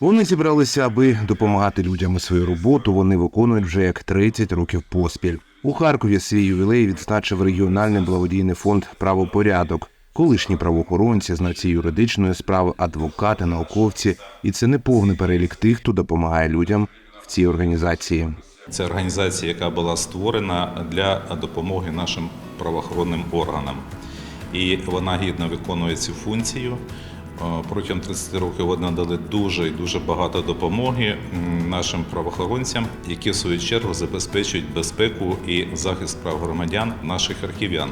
Вони зібралися, аби допомагати людям і свою роботу. Вони виконують вже як 30 років поспіль. У Харкові свій ювілей відзначив регіональний благодійний фонд Правопорядок. Колишні правоохоронці, знавці юридичної справи, адвокати, науковці. І це не повний перелік тих, хто допомагає людям в цій організації. Це організація, яка була створена для допомоги нашим правоохоронним органам. І вона гідно виконує цю функцію. Е, Протягом 30 років вони надали дуже і дуже багато допомоги нашим правоохоронцям, які в свою чергу забезпечують безпеку і захист прав громадян наших харків'ян.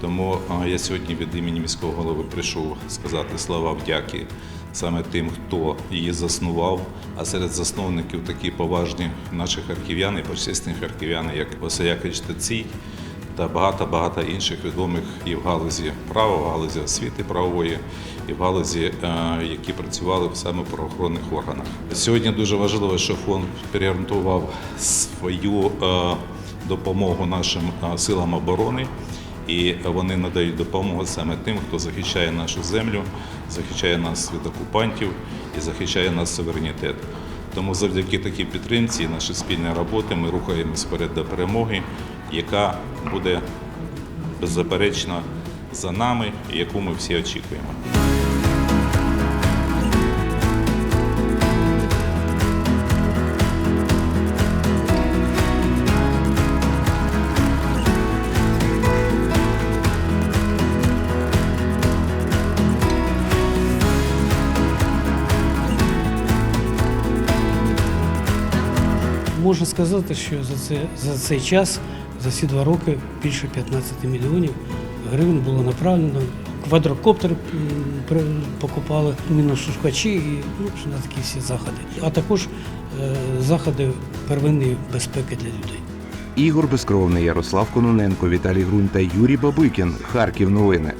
Тому е, я сьогодні від імені міського голови прийшов сказати слова вдяки саме тим, хто її заснував. А серед засновників такі поважні наші харків'яни, почесні харків'яни, як Василь Якович Тецій та багато-багато інших відомих і в галузі права, в галузі освіти правової, і в галузі, е, які працювали в саме правоохоронних органах. Сьогодні дуже важливо, що фонд переорієнтував свою е, допомогу нашим е, силам оборони. І вони надають допомогу саме тим, хто захищає нашу землю, захищає нас від окупантів і захищає наш суверенітет. Тому завдяки такій підтримці і нашій спільній роботі ми рухаємось вперед до перемоги, яка буде беззаперечно за нами і яку ми всі очікуємо. Можна сказати, що за, це, за цей час, за ці два роки, більше 15 мільйонів гривень було направлено. Квадрокоптер покупали, міношукачі і ну, на такі всі заходи. А також е, заходи первинної безпеки для людей. Ігор Безкровний, Ярослав Кононенко, Віталій Грунь та Юрій Бабикін. Харків новини.